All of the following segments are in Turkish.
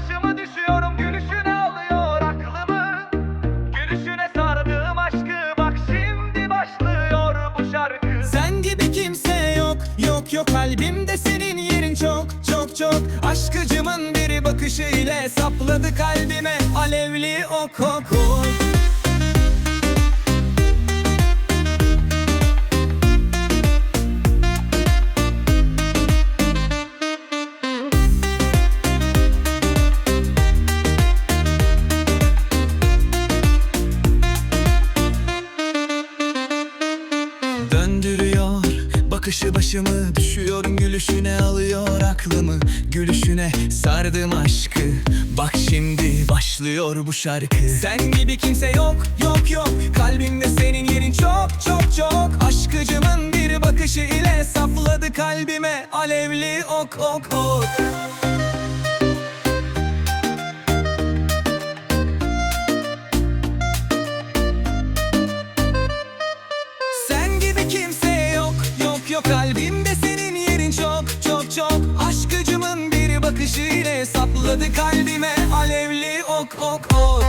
başımı düşüyorum gülüşüne alıyor aklımı. Gülüşüne sardığım aşkı bak şimdi başlıyor bu şarkı. Sen gibi kimse yok Yok yok. Kalbimde senin yerin çok çok çok. Aşkıcımın bir bakışı ile sapladı kalbime Alevli ok ok ok bakışı başımı Düşüyorum gülüşüne alıyor aklımı. Gülüşüne sardım aşkı. Bak şimdi başlıyor bu şarkı. Sen gibi kimse yok yok yok. Kalbimde senin yerin çok çok çok. Aşkıcımın bir bakışı ile sapladı kalbime. Alevli ok ok ok Kalbimde senin yerin çok çok çok. Aşk gücümün bir bakışıyla sapladı kalbime. Alevli ok ok ok.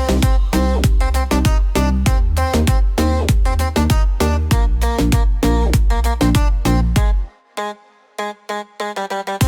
Thank